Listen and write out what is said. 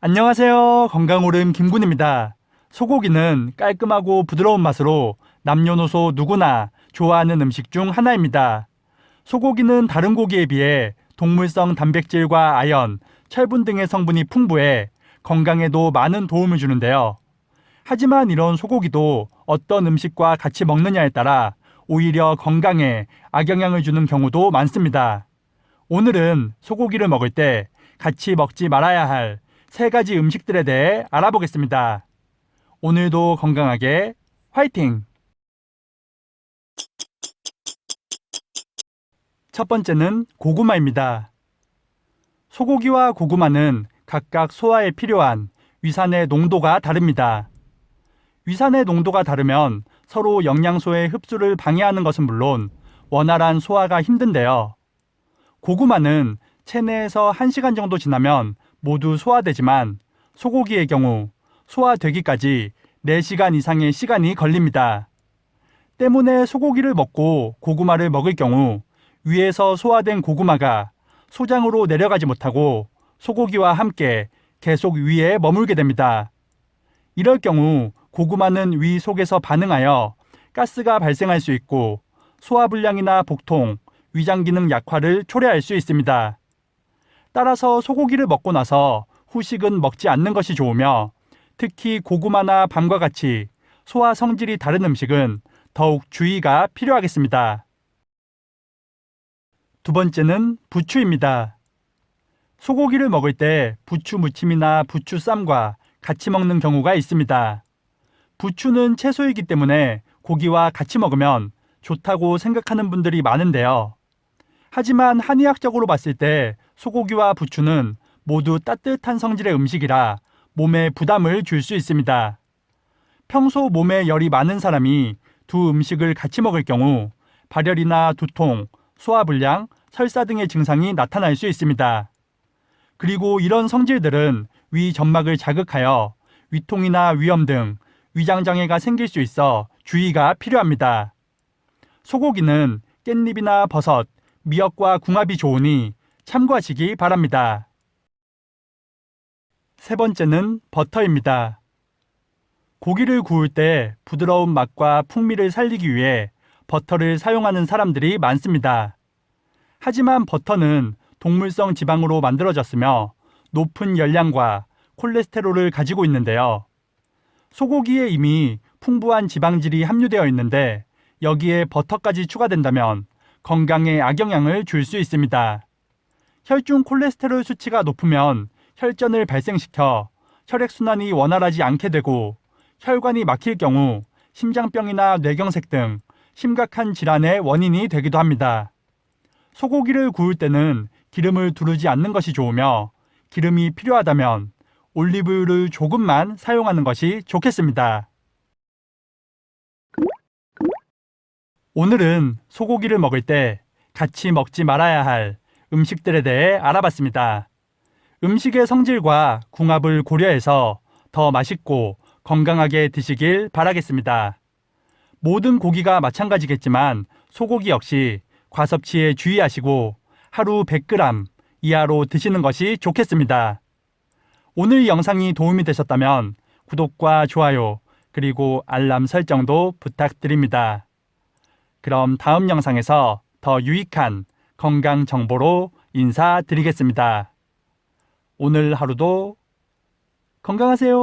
안녕하세요. 건강오름 김군입니다. 소고기는 깔끔하고 부드러운 맛으로 남녀노소 누구나 좋아하는 음식 중 하나입니다. 소고기는 다른 고기에 비해 동물성 단백질과 아연, 철분 등의 성분이 풍부해 건강에도 많은 도움을 주는데요. 하지만 이런 소고기도 어떤 음식과 같이 먹느냐에 따라 오히려 건강에 악영향을 주는 경우도 많습니다. 오늘은 소고기를 먹을 때 같이 먹지 말아야 할 세 가지 음식들에 대해 알아보겠습니다. 오늘도 건강하게 화이팅! 첫 번째는 고구마입니다. 소고기와 고구마는 각각 소화에 필요한 위산의 농도가 다릅니다. 위산의 농도가 다르면 서로 영양소의 흡수를 방해하는 것은 물론 원활한 소화가 힘든데요. 고구마는 체내에서 1시간 정도 지나면 모두 소화되지만 소고기의 경우 소화되기까지 4시간 이상의 시간이 걸립니다. 때문에 소고기를 먹고 고구마를 먹을 경우 위에서 소화된 고구마가 소장으로 내려가지 못하고 소고기와 함께 계속 위에 머물게 됩니다. 이럴 경우 고구마는 위 속에서 반응하여 가스가 발생할 수 있고 소화불량이나 복통, 위장 기능 약화를 초래할 수 있습니다. 따라서 소고기를 먹고 나서 후식은 먹지 않는 것이 좋으며 특히 고구마나 밤과 같이 소화 성질이 다른 음식은 더욱 주의가 필요하겠습니다. 두 번째는 부추입니다. 소고기를 먹을 때 부추 무침이나 부추 쌈과 같이 먹는 경우가 있습니다. 부추는 채소이기 때문에 고기와 같이 먹으면 좋다고 생각하는 분들이 많은데요. 하지만 한의학적으로 봤을 때 소고기와 부추는 모두 따뜻한 성질의 음식이라 몸에 부담을 줄 수 있습니다. 평소 몸에 열이 많은 사람이 두 음식을 같이 먹을 경우 발열이나 두통, 소화불량, 설사 등의 증상이 나타날 수 있습니다. 그리고 이런 성질들은 위 점막을 자극하여 위통이나 위염 등 위장장애가 생길 수 있어 주의가 필요합니다. 소고기는 깻잎이나 버섯, 미역과 궁합이 좋으니 참고하시기 바랍니다. 세 번째는 버터입니다. 고기를 구울 때 부드러운 맛과 풍미를 살리기 위해 버터를 사용하는 사람들이 많습니다. 하지만 버터는 동물성 지방으로 만들어졌으며 높은 열량과 콜레스테롤을 가지고 있는데요. 소고기에 이미 풍부한 지방질이 함유되어 있는데 여기에 버터까지 추가된다면 건강에 악영향을 줄 수 있습니다. 혈중 콜레스테롤 수치가 높으면 혈전을 발생시켜 혈액순환이 원활하지 않게 되고 혈관이 막힐 경우 심장병이나 뇌경색 등 심각한 질환의 원인이 되기도 합니다. 소고기를 구울 때는 기름을 두르지 않는 것이 좋으며 기름이 필요하다면 올리브유를 조금만 사용하는 것이 좋겠습니다. 오늘은 소고기를 먹을 때 같이 먹지 말아야 할 음식들에 대해 알아봤습니다. 음식의 성질과 궁합을 고려해서 더 맛있고 건강하게 드시길 바라겠습니다. 모든 고기가 마찬가지겠지만 소고기 역시 과섭취에 주의하시고 하루 100g 이하로 드시는 것이 좋겠습니다. 오늘 영상이 도움이 되셨다면 구독과 좋아요 그리고 알람 설정도 부탁드립니다. 그럼 다음 영상에서 더 유익한 건강 정보로 인사드리겠습니다. 오늘 하루도 건강하세요.